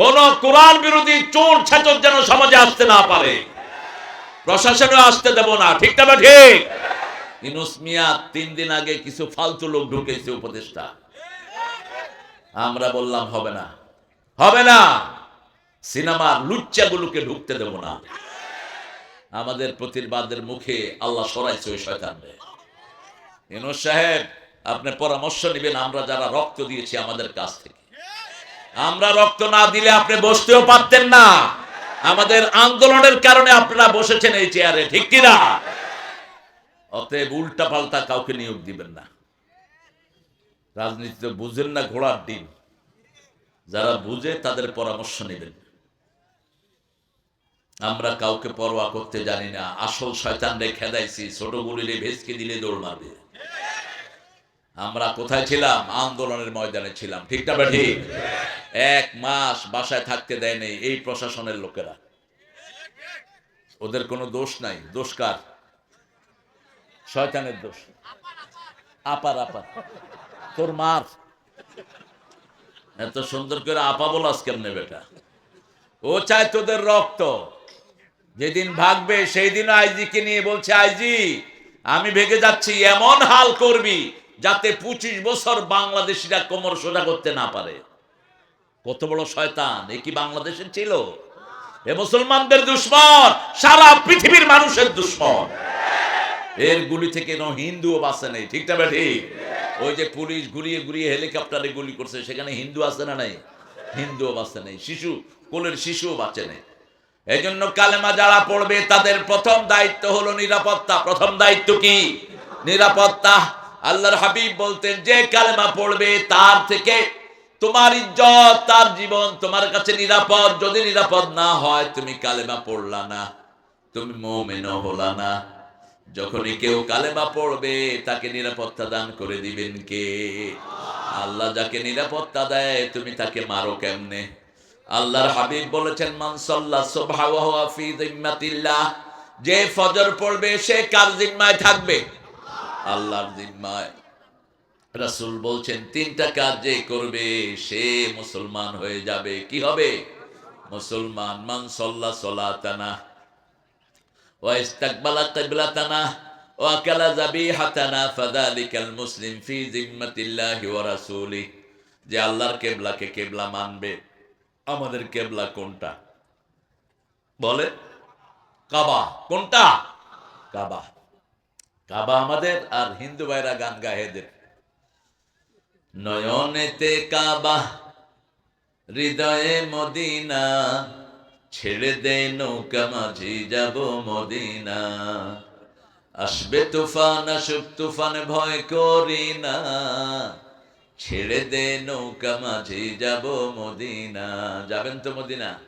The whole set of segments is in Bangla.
কোন কোরআন বিরোধী চোর ছেচর যেন সমাজে আসতে না পারে। প্রশাসনও আসতে দেব না, ঠিক না ঠিক ইনুস মিয়া, তিন দিন আগে কিছু ফালতু লোক ঢুকেছে উপদেষ্টা। আমরা বললাম, হবে না। হবে না। সিনেমার লুচ্চাগুলোকে ঢুকতে দেব না। আমাদের প্রতিবাদের মুখে আল্লাহ সরাইছে ওই শয়তানরে। ইনুস সাহেব, আপনি পরামর্শ নেবেন, আমরা যারা রক্ত দিয়েছি আমাদের কাছ থেকে। আমরা রক্ত না দিলে আপনি বসতেও পারতেন না। আমাদের আন্দোলনের কারণে আপনারা বসেছেন এই চেয়ারে, ঠিক কিনা? অতএব উল্টা পাল্টা কাউকে নিয়োগ দিবেন না। রাজনীতিতে বুঝেন না ঘোড়ার ডিম। যারা বুঝে তাদের পরামর্শ নেবেন। আমরা কাউকে পরোয়া করতে জানি না। আসল শয়তান রে খেদাইছি, ছোট গুলিরে ভেসকে দিলে দৌড় মারবে। আমরা কোথায় ছিলাম? আন্দোলনের ময়দানে ছিলাম। ঠিক না ঠিক? এক মাস বাসায় থাকতে দেয় নেই এই প্রশাসনের লোকেরা। ওদের কোনো দোষ নাই। দোষ কার? শয়তানের দোষ। আপার আপার তোর মার। এত সুন্দর করে আপা বলাস কেমনে বেটা? ও চায় তোদের রক্ত। যেদিন ভাগবে সেই দিন আইজিকে নিয়ে বলছে, আইজি, আমি ভেগে যাচ্ছি, এমন হাল করবি যাতে পঁচিশ বছর বাংলাদেশিরা কোমর সোজা করতে না পারে। কত বড় শয়তান, এ কি বাংলাদেশের ছিল? এ মুসলমানদের দুশ্মন, সারা পৃথিবীর মানুষের দুশ্মন। এর গুলি থেকে ন হিন্দুও বাঁচে নেই, ঠিক না ঠিক। ওই যে পুলিশ ঘুরিয়ে ঘুরিয়ে হেলিকপ্টারে গুলি করছে, সেখানে হিন্দু আছে না নাই? হিন্দুও বাঁচে নেই। শিশু, কোলের শিশুও বাঁচে নেই। এই জন্য কালেমা যারা পড়বে, তাদের প্রথম দায়িত্ব হলো নিরাপত্তা। প্রথম দায়িত্ব কি? নিরাপত্তা। আল্লাহর হাবিব বলতেন, যে কালেমা পড়বে তার থেকে তোমার ইজ্জত, তার জীবন তোমার কাছে নিরাপদ। যদি নিরাপদ না হয়, তুমি কালেমা পড়লা না, তুমি মোমেনও হলা না। যখনই কেউ কালেমা পড়বে, তাকে নিরাপত্তা দান করে দিবেন কে? আল্লাহ যাকে নিরাপত্তা দেয়, তুমি তাকে মারো কেমনে? আল্লাহর হাবিব বলেছেন, মান যিম্মাতিল্লাহ। যে ফজর পড়বে, সে কার জিম্মায় থাকবে? আল্লাহর জিম্মায়। রাসূল বলছেন, তিনটা কাজ যে করবে, সে মুসলমান হয়ে যাবে। কি হবে? মুসলমান মান সাল্লা সালাতানা মুসলিম যে আল্লাহর কেবলা মানবে। আমাদের কেবলা কোনটা? বলে কাবা। কোনটা? কাবা। কাবা আমাদের আর হিন্দু ভাইরা গান গায় এদের। নয়নেতে কাবা, হৃদয়ে মদিনা, ছেড়ে দে নৌকা মাঝি, যাব মদিনা। আসবে তুফান, আসুক তুফান, ভয় করি না। ছেড়ে দে নৌকা মাঝি, যাব মদিনা। যাবেন তো মদিনা?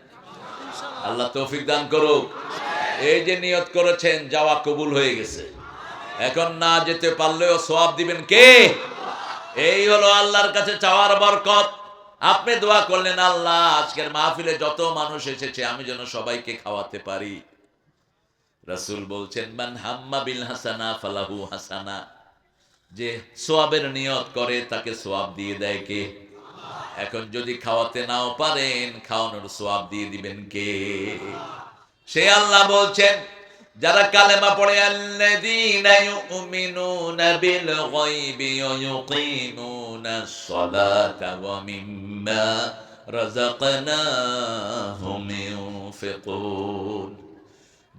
আল্লাহ তৌফিক দান করুক। এই যে নিয়ত করেছেন, যাওয়া কবুল হয়ে গেছে। এখন না যেতে পারলেও সোয়াব দিবেন কে? এই হলো আল্লাহর কাছে চাওয়ার বরকত। আপনি দোয়া করলেন, আল্লাহ, আজকের মাহফিলে যত মানুষ এসেছে, আমি যেন সবাইকে খাওয়াতে পারি। রাসূল বলছেন, মান হাম্মা বিল হাসানা ফালাহু হাসানা। যে সোয়াবের নিয়ত করে, তাকে সোয়াব দিয়ে দেয় কে? এখন যদি খাওয়াতে নাও পারেন, খাওয়ানোর সোয়াব দিয়ে দিবেন কে? সে আল্লাহ বলছেন যারা কালেমা পড়ে, আল্লাযীনা ইউমিনুনা বিল গায়বি ওয়া সালাতা ওয়া মিম্মা রাযাকনাহুম ইউনফিকুন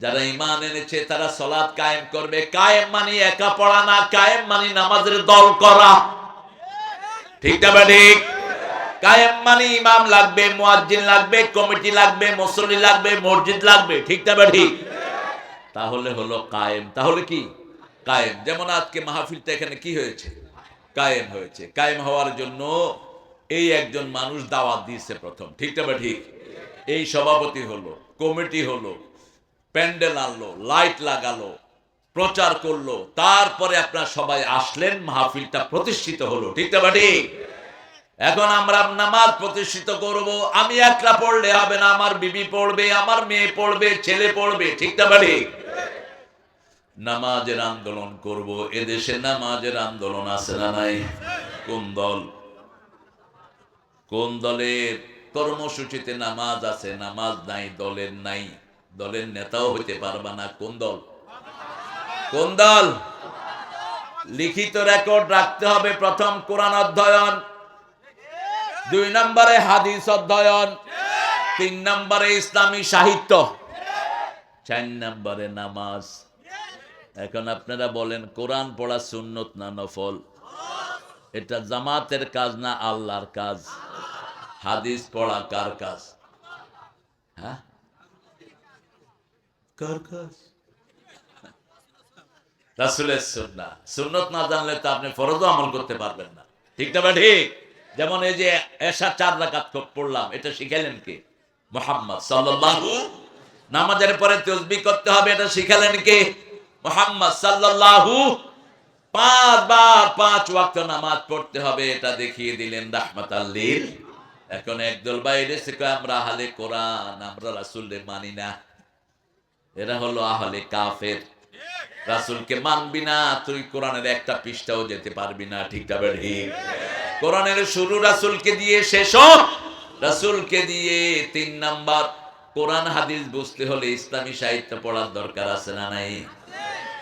যারা ইমান এনেছে, তারা সলাৎ কায়েম করবে। কায়েম মানি একা পড়া না, কায়েম মানি নামাজের দল করা। ঠিক না ঠিক? কায়েম মানি ইমাম লাগবে, মুয়াজ্জিন লাগবে, কমিটি লাগবে, মুসল্লি লাগবে, মসজিদ লাগবে। ঠিক না ঠিক? তাহলে হলো কায়েম। তাহলে কি? কায়েম। যেমন আজকে মাহফিলটা এখানে কি হয়েছে? কায়েম হয়েছে। কায়েম হওয়ার জন্য এই একজন মানুষ দাওয়াত দিয়েছে প্রথম। ঠিক না বা ঠিক? এই সভাপতি হলো, কমিটি হলো, প্যান্ডেল আনলো, লাইট লাগালো, প্রচার করল, তারপরে আপনার সবাই আসলেন, মাহফিলটা প্রতিষ্ঠিত হলো। ঠিক না বা ঠিক? এখন আমরা নামাজ প্রতিষ্ঠিত করব। আমি একলা পড়লে হবে না, আমার বিবি পড়বে, আমার মেয়ে পড়বে, ছেলে পড়বে, ঠিক না ঠিক নামাজের আন্দোলন করব। এদেশে নামাজের আন্দোলন আছে না নাই? কোন দল? কোন দলের কর্মসূচিতে নামাজ আছে? নামাজ নাই, দলের নাই। দলের নেতাও হইতে পারবা না। কোন দল? কোন দল? লিখিত রেকর্ড রাখতে হবে প্রথম কোরআন অধ্যয়ন। দুই নম্বরে হাদিস অধ্যয়ন, তিন নম্বরে ইসলামী সাহিত্য, চার নম্বরে নামাজ। এখন আপনারা বলেন, কোরআন পড়া সুন্নত না নফল? এটা জামাতের কাজ না আল্লাহর কাজ? হাদিস পড়া কার কাজ? হ্যাঁ? সুন্নত না জানলে তো আপনি ফরজও আমল করতে পারবেন না। ঠিক না ঠিক? যেমন এই যে এসা চার রাকাত পড়লাম, এটা শিখাইলেন কে? মোহাম্মদ সাল্লাল্লাহু নামাজের পরে তসবি করতে হবে, এটা শিখালেন কে? মোহাম্মদ সাল্লাল্লাহু পাঁচবার পাঁচ ওয়াক্ত নামাজ পড়তে হবে, এটা দেখিয়ে দিলেন রাহমাত আল্লিল এখন একদল বাইরে কয়, আমরা আহলে কোরআন, আমরা রাসূলের মানি না। এরা হলো আহলে কাফের। রাসূলকে মানবি না, তুই কোরআনের একটা পৃষ্ঠাও যেতে পারবি না ঠিকঠাক ঠিক কোরআনের শুরু রাসূলকে দিয়ে শেষ রাসূলকে দিয়ে তিন নাম্বার, কোরআন হাদিস বুঝতে হলে ইসলামী সাহিত্য পড়ার দরকার আছে না নাই?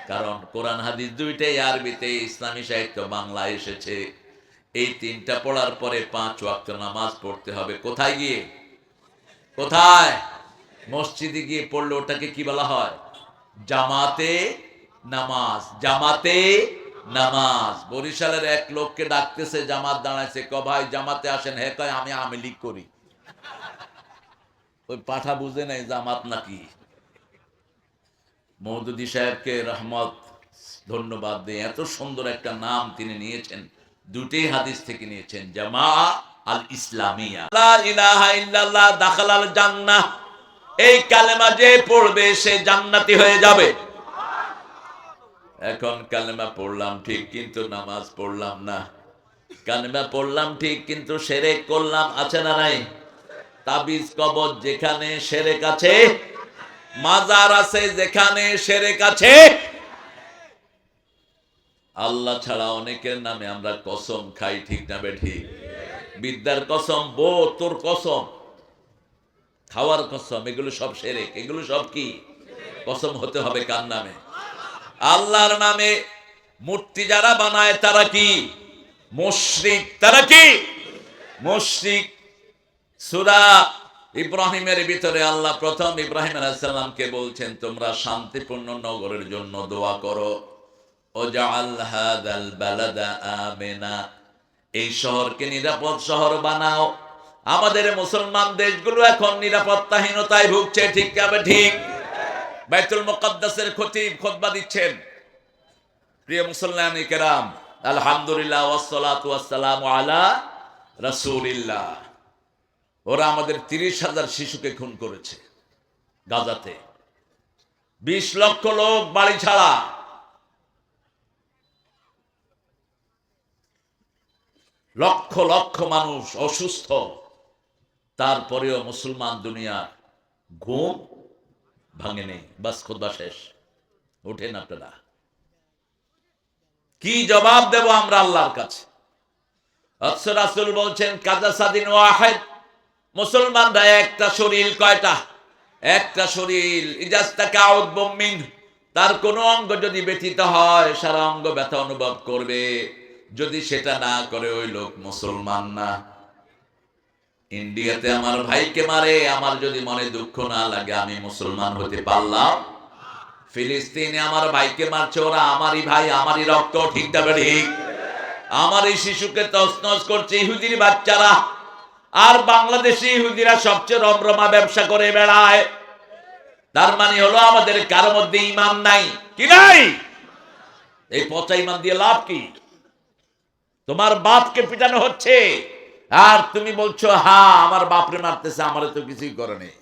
কারণ কোরআন হাদিস দুইটাই আরবিতে, ইসলামী সাহিত্য বাংলা এসেছে। এই তিনটা পড়ার পরে পাঁচ ওয়াক্ত নামাজ পড়তে হবে। কোথায় গিয়ে? কোথায়? মসজিদে গিয়ে পড়লে ওটাকে কি বলা হয়? জামাতে নামাজ। জামাতে নামাজ। বরিশালের এক লোককে ডাকতেছে, জামাত দাঁড়াইছে, ক, ভাই, জামাতে আসেন। হে, কয়, আমি আমেলি করি। ওই পাঠা বুঝে নাই জামাত নাকি। মৌদুদি সাহেবকে রহমত, ধন্যবাদ দিয়ে এত সুন্দর একটা নাম তিনি নিয়েছেন দুটি হাদিস থেকে নিয়েছেন, জামা আল ইসলামিয়া। লা ইলাহা ইল্লাল্লাহ, দাখালাল জান্নাহ। এই কালেমা যে পড়বে, সে জান্নাতি হয়ে যাবে। এখন কালেমা পড়লাম, ঠিক কিন্তু নামাজ পড়লাম না। কালেমা পড়লাম, ঠিক কিন্তু সেরেক করলাম, আছে না নাই? তাবিজ, কবর যেখানে সেরেক আছে, মাজার আছে যেখানে সেরেক আছে। আল্লাহ ছাড়া অনেকের নামে আমরা কসম খাই, ঠিক না বেঠি বিদ্যার কসম বো তোর কসম, খাওয়ার কসম, এগুলো সব সেরেক, এগুলো সব কি? কসম হতে হবে কার নামে? আল্লাহর নামে মূর্তি যারা বানায় তারা কি? মুশরিক। তারা কি? মুশরিক। সুরা ইব্রাহিমের ভিতরে আল্লাহ প্রথম ইব্রাহিম আলাইসাল্লামকে বলছেন, তোমরা শান্তিপূর্ণ নগরের জন্য দোয়া করো। আমেনা। এই শহরকে নিরাপদ শহর বানাও। আমাদের মুসলমান দেশগুলো এখন নিরাপত্তাহীনতায় ভুগছে, ঠিক যাবে ঠিক? বাইতুল মুকদ্দাসের খতিব খুতবা দিচ্ছেন। প্রিয় মুসলমান কেরাম, আলহামদুলিল্লাহ ওয়াসসালাতু ওয়াসসালামু আলা রাসূলিল্লাহ। ওরা আমাদের তিরিশ হাজার শিশুকে খুন করেছে গাজাতে। বিশ লক্ষ লোক বাড়ি ছাড়া। লক্ষ লক্ষ মানুষ অসুস্থ। তারপরেও মুসলমান দুনিয়ার ঘুম ভাঙে নেই। বাস, খোদবা শেষ। ওঠেন আপনারা। কি জবাব দেব আমরা আল্লাহর কাছে? বলছেন, কাজা সাদিন ওয়াহেদ। মুসলমানরা একটা শরীর কয়টা? একটা শরীর ইজাস্তাকে আউদ বম্মিন। তার কোনো অঙ্গ যদি ব্যথিত হয়, সারা অঙ্গ ব্যথা অনুভব করবে। যদি সেটা না করে ওই লোক মুসলমান না। ইন্ডিয়াতে আমার ভাইকে মারে, আমার যদি মনে দুঃখ না লাগে, আমি মুসলমান হতে পারলাম। ফিলিস্তিনে আমার ভাইকে মারছে ওরা, আমারই ভাই, আমারই রক্ত, ঠিক তবে ঠিক আমার এই শিশুকে তসনস করছে ইহুদির বাচ্চারা। আর বাংলাদেশি ইহুদিরা সবচেয়ে রমরমা ব্যবসা করে বেড়ায়। তার মানে হলো আমাদের কারও মধ্যে ইমান নাই। কি নাই? এই পচা ইমান দিয়ে লাভ কি? তোমার বাপকে পিটানো হচ্ছে। আর তুমি বলছো হ্যাঁ আমার বাপরে মারতেছে, আমার তো কিছুই করে নেই।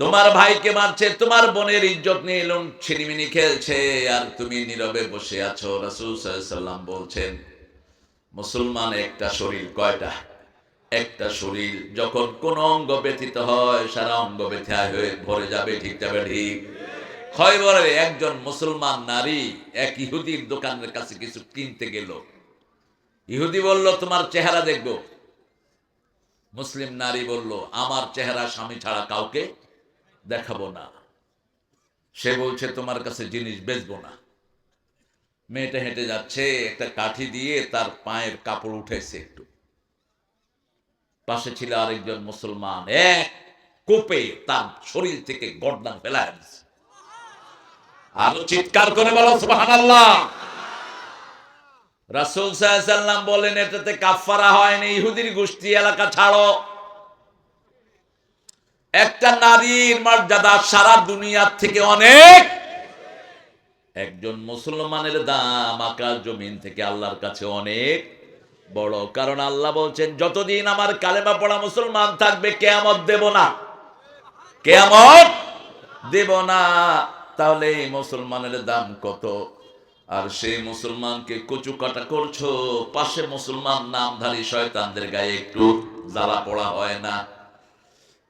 তোমার ভাইকে মারছে, তোমার বোনের ইজ্জত নিয়ে লোন, ছিনিমিনি খেলছে, আর তুমি নীরবে বসে আছো, রাসূল সাল্লাম বলছেন, মুসলমান একটা শরীর কয়টা? একটা শরীর যখন কোন অঙ্গ ব্যথিত হয়, সারা অঙ্গ ব্যথা হয়ে ভরে যাবে, ঠিক যাবে, ঠিক? খয়বরের একজন মুসলমান নারী, এক ইহুদির দোকানের কাছে কিছু কিনতে গেল। ইহুদি বলল, তোমার চেহারা দেখব। মুসলিম নারী বলল, আমার চেহারা স্বামী ছাড়া কাউকে দেখাবো না। সে বলছে, তোমার কাছে জিনিস বেচবো না। মেয়েটা হেঁটে যাচ্ছে, একটা কাঠি দিয়ে তার পায়ের কাপড় উঠেছে একটু। পাশে ছিল আরেকজন মুসলমান, এক কোপে তার শরীর থেকে গর্দান ফেলায় আরও চিৎকার করে বলো, সুবহানাল্লাহ! রাসূল সাল্লাম বলেন, এটাতে কাফারা হয়নি, ইহুদির গোষ্ঠী এলাকা ছাড়ো। একটা নারীর মর্যাদা সারা দুনিয়ার থেকে অনেক। একজন মুসলমানের দাম আকাশ জমিন থেকে আল্লাহর কাছে অনেক বড়, কারণ আল্লাহ বলছেন, যতদিন আমার কালেমা পড়া মুসলমান থাকবে, কেয়ামত দেব না। কেয়ামত দেব না। তাহলে এই মুসলমানের দাম কত? আর সেই মুসলমানকে কচু কাটা করছ, পাশে মুসলমান নামধারী শয়তানদের গায়ে একটু জ্বালা পড়া হয় না।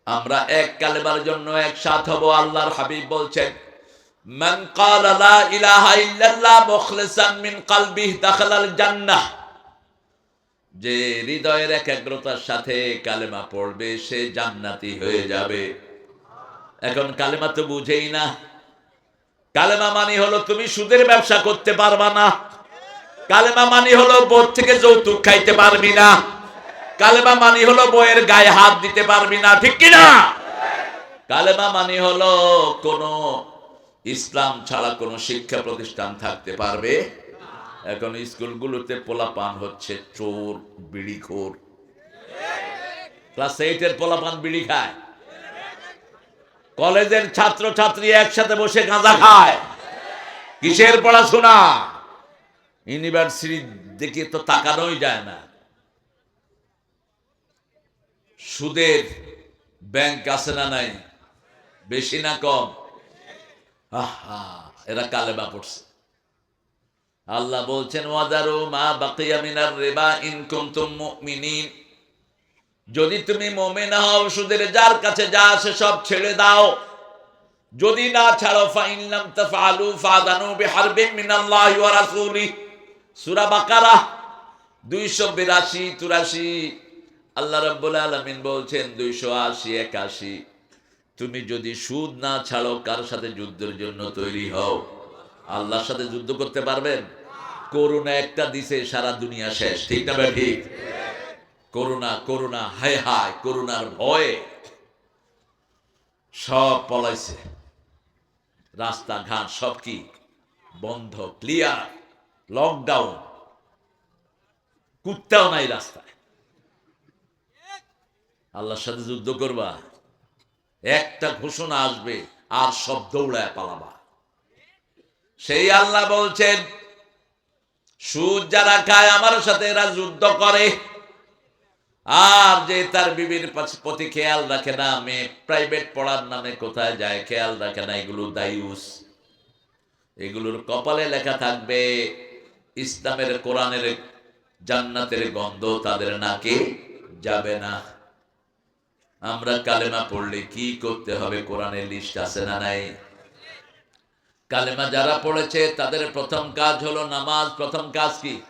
আমরা এক কালেবার জন্য একসাথ হব, আল্লাহর হাবিব বলছেন, মান ক্বালা লা ইলাহা ইল্লাল্লাহ মুখলিসান মিন কলবিহি দাখালাল জান্নাহ। যে হৃদয়ের একাগ্রতার সাথে কালেমা পড়বে, সে জান্নাতি হয়ে যাবে। এখন কালেমা তো বুঝেই না। কালেমা মানে হলো তুমি সুদের ব্যবসা করতে পারবা না। কালেমা মানি হলো বোধ থেকে যৌতুক খাইতে পারবি না। কালেমা মানে হলো বইয়ের গায়ে হাত দিতে পারবি না, ঠিক কিনা? কালেমা মানে হলো কোন ইসলাম ছাড়া কোনো শিক্ষা প্রতিষ্ঠান থাকতে পারবে। এখন স্কুলগুলোতে পোলাপান হচ্ছে, চোর, বিড়ি বিড়িখোর ক্লাস এইটের পোলাপান বিড়ি খায়। কলেজের ছাত্র ছাত্রী একসাথে বসে গাঁজা খায়। কিসের পড়াশোনা? ইউনিভার্সিটি দেখে তো তাকানোই যায় না। সুদের ব্যাংক আছে না নাই? বেশি না কম? আহা, এরা কালেমা পড়ছে। আল্লাহ বলছেন ওয়াদারু মা বাকিয়া মিনার রেবা ইন কুনতুম মুমিনিন। যদি তুমি মুমিন হও, সুদের যার কাছে যা আছে সব ছেড়ে দাও। যদি না ছাড়ো ফাইন লাম তাফআলু ফাদানু বিহারবিন মিনাল্লাহি ওয়া রাসূলি সূরা বাকারা 282 83 আল্লাহ রাব্বুল আলামিন বলছেন 280 81 তুমি যদি সুদ না ছাড়ো, কার সাথে যুদ্ধের জন্য তৈরি হও? আল্লাহর সাথে যুদ্ধ করতে পারবেন? করোনা একটা দিছে, সারা দুনিয়া শেষ। ঠিক না ঠিক? করোনা করোনা হায় হায় করোনার ভয়ে সব পলাইছে। রাস্তাঘাট সব কি বন্ধ ক্লিয়ার লকডাউন কুত্তাও নাই রাস্তায়। আল্লাহর সাথে যুদ্ধ করবা, একটা ঘোষণা আসবে, আর সব দৌড়ায় পালাবা। সেই আল্লাহ বলছেন, সুদ যারা খায়, আমার সাথে এরা যুদ্ধ করে। আর যে তার বিবির প্রতি খেয়াল রাখে না, মেয়ে প্রাইভেট পড়ার নামে কোথায় যায়, খেয়াল রাখে না, এগুলো দায়ুস। এগুলোর কপালে লেখা থাকবে, ইসলামের কোরআনের জান্নাতের গন্ধ তাদের নাকে যাবে না। আমরা কালেমা পড়লে কি করতে হবে কোরআনের লিস্ট আছে না নাই? কালেমা যারা পড়েছে, তাদের প্রথম কাজ হলো নামাজ। প্রথম কাজ কি?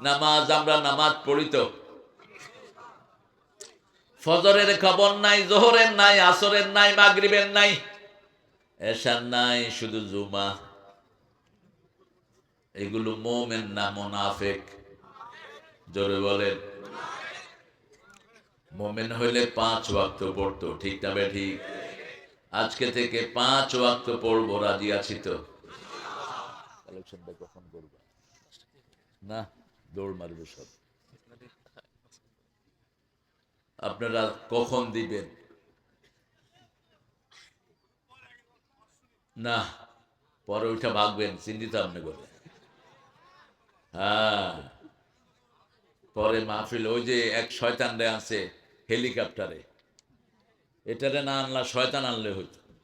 নামাজ, আমরা নামাজ পড়ি তো। ফজরের খবর নাই, জোহরের নাই, আসরের নাই, মাগরিবের নাই, এশার নাই, শুধু জুমা। এগুলো মোমেন না, মোনাফেক। জোরে বলেন। মোমেন হইলে পাঁচ ওয়াক্ত পড়তো, ঠিক না ঠিক? আজকে থেকে পাঁচ ওয়াক্ত পড়ব, রাজি আছি তো? কখন করবে? না, দৌড় মারবে সব। আপনারা কখন দিবেন? না, পরে ওইটা ভাগবেন, চিন্তিত আপনি করে হ্যাঁ। পরে মাহফিল, ওই যে এক শয়তান রে আছে, হেলিকপ্টারে। এটারে না আনলা শয়তান আনলে হইতো।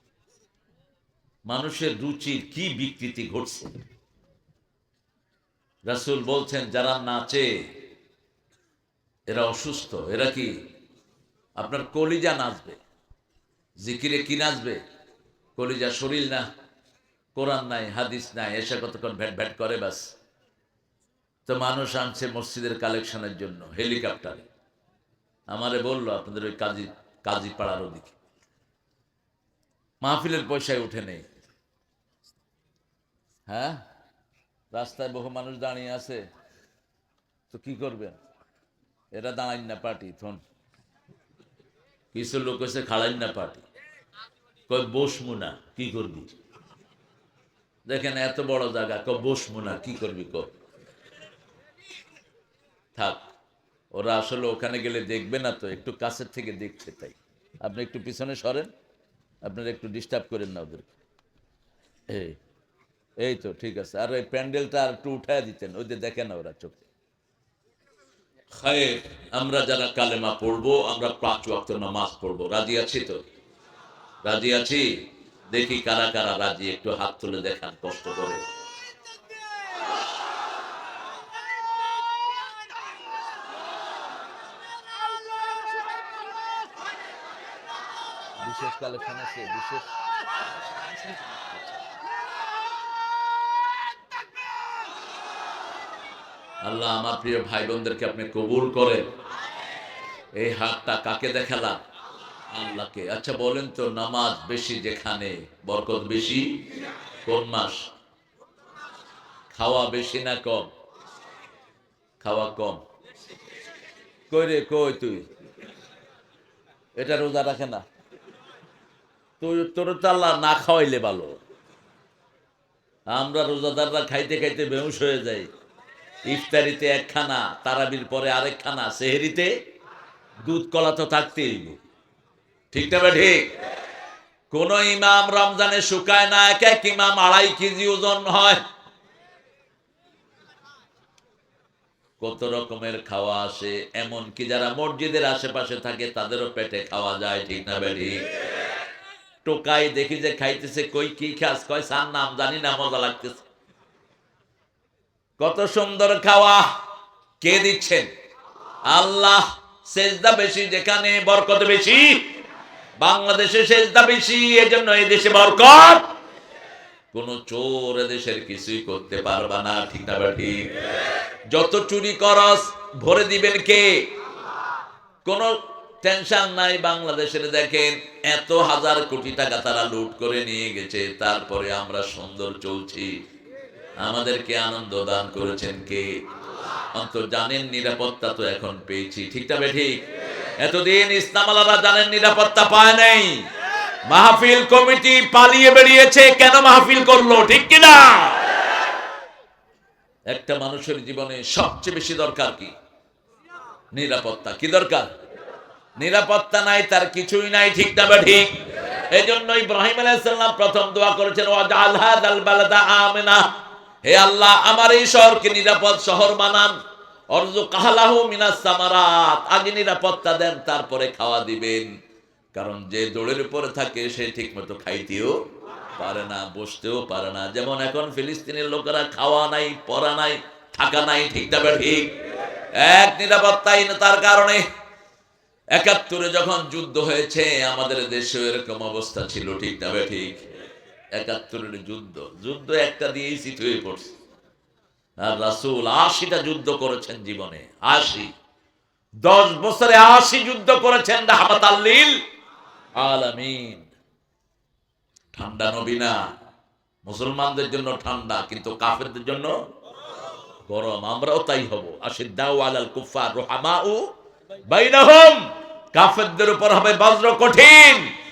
মানুষের রুচির কি বিকৃতি ঘটছে? রাসূল বলছেন, যারা নাচে, এরা অসুস্থ। এরা কি আপনার কলিজা নাচবে। জিকিরে কি নাচবে? কলিজা শরীর না, কোরআন নাই, হাদিস নাই, এসে কতক্ষণ ভ্যাট ভ্যাট করে বাস। তো মানুষ আনছে মসজিদের কালেকশনের জন্য, হেলিকপ্টারে। আমারে বলল, আপনাদের ওই কাজী কাজী পাড়ার ওদিকে। মাহফিলের পয়সায় উঠে নেই। হ্যাঁ? রাস্তায় বহু মানুষ দাঁড়িয়ে আছে। তো কি করবেন? এরা দাঁড়াইন না, পার্টি, থন। কিছু লোক এসে খাড়াইন না পার্টি। কই বসমু না কি করবি? দেখেন, এত বড় জায়গা ক বসমু না কি করবি ক? থাক, ওরা আসলে ওখানে গেলে দেখবে না তো, একটু কাছের থেকে দেখছে তাই। আপনি একটু পিছনে সরেন, আপনারা একটু ডিস্টার্ব করেন না ওদেরকে। এই এই তো, ঠিক আছে। আর ওই প্যান্ডেলটা আর একটু উঠায় দিতেন, ওই যে দেখে না ওরা চোখে। খায়ের, আমরা যারা কালেমা পড়ব, আমরা পাঁচ ওয়াক্ত নামাজ পড়ব। রাজি আছি তো? রাজি আছি? দেখি কারা কারা রাজি, একটু হাত তুলে দেখান, কষ্ট করে। বিশেষ কালেকশন আছে, বিশেষ। আল্লাহ আমার প্রিয় ভাই বোনদেরকে আপনি কবুল করেন। এই হাতটা কাকে দেখালাম? আল্লাহকে। আচ্ছা বলেন তো, নামাজ বেশি যেখানে? বরকত বেশি? কোন মাস? খাওয়া বেশি না কম? খাওয়া কম। কই রে, কই তুই? এটা রোজা রাখে না? তুই, তোর তো আল্লাহ না খাওয়াইলে ভালো। আমরা রোজাদাররা খাইতে খাইতে বেহুশ হয়ে যাই। ইফতারিতে একখানা, তারাবির পরে আরেকখানা, সেহেরিতে দুধ কলা তো থাকতেই ঠিক না ঠিক? কোন ইমাম রমজানে শুকায় না, এক এক ইমাম আড়াই কেজি ওজন হয়। কত রকমের খাওয়া আসে এমন কি যারা মসজিদের আশেপাশে থাকে, তাদেরও পেটে খাওয়া যায়, ঠিক না বে ঠিক? টোকাই দেখি যে খাইতেছে, কই কি খাস, কয় সার নাম জানি না, মজা লাগতেছে। কত সুন্দর খাওয়া। কে দিচ্ছেন? আল্লাহ সেজদা বেশি, যেখানে বরকত বেশি। বাংলাদেশে সেজদা বেশি, এজন্য এই দেশে বরকত। কোন চোর দেশের কিছুই করতে পারবা না, ঠিক না যত চুরি করস, ভরে দিবেন কে? কোন টেনশন নাই, বাংলাদেশের দেখেন, এত হাজার কোটি টাকা তারা লুট করে নিয়ে গেছে, তারপরে আমরা সুন্দর চলছি। আমাদেরকে আনন্দ দান করেছেন কে? জানেন নিরাপত্তা তো এখন পেয়েছি। ঠিক তবে ঠিক? এতদিন ইসলামালারা জানেন নিরাপত্তা পায় নাই। মাহফিল কমিটি পালিয়ে বেরিয়েছে, কেন মাহফিল করল, ঠিক কিনা? একটা মানুষের জীবনে সবচেয়ে বেশি দরকার কি? নিরাপত্তা। কি দরকার? নিরাপত্তা নাই, তার কিছুই নাই ঠিক না বা ঠিক? এই জন্য ইব্রাহিম আলাইসাল্লাম প্রথম দোয়া করেছেন ওয়াজাল হাদাল বালাদা আমিনা। হে আল্লাহ, আমার এই শহরকে নিরাপদ শহর বানান। অর্জু কাহালাহু মিনাস সামারাত, আগে নিরাপত্তা দেন, তারপরে খাওয়া দিবেন। কারণ যে দৌড়ের উপরে থাকে, সে ঠিক মতো খাইতেও পারে না, বসতেও পারে না। যেমন এখন ফিলিস্তিনের লোকেরা খাওয়া নাই, পড়া নাই, থাকা নাই, ঠিক তবে ঠিক এক নিরাপত্তাই না, তার কারণে। একাত্তরে যখন যুদ্ধ হয়েছে, আমাদের দেশে এরকম অবস্থা ছিল, ঠিক তবে ঠিক একাত্তরের যুদ্ধ। যুদ্ধ একটা দিয়েই চিত হয়ে পড়ছে। আর রাসুল আশিটা যুদ্ধ করেছেন জীবনে। আশি। দশ বছরে আশি যুদ্ধ করেছেন আলামিন। ঠান্ডা নবীনা মুসলমানদের জন্য ঠান্ডা, কিন্তু কাফেরদের জন্য গরম। আমরাও তাই হব। আশিদ্দাউ আলাল রুহামাউ বাইনাহুম। কাফেরদের উপর হবে বজ্র কঠিন।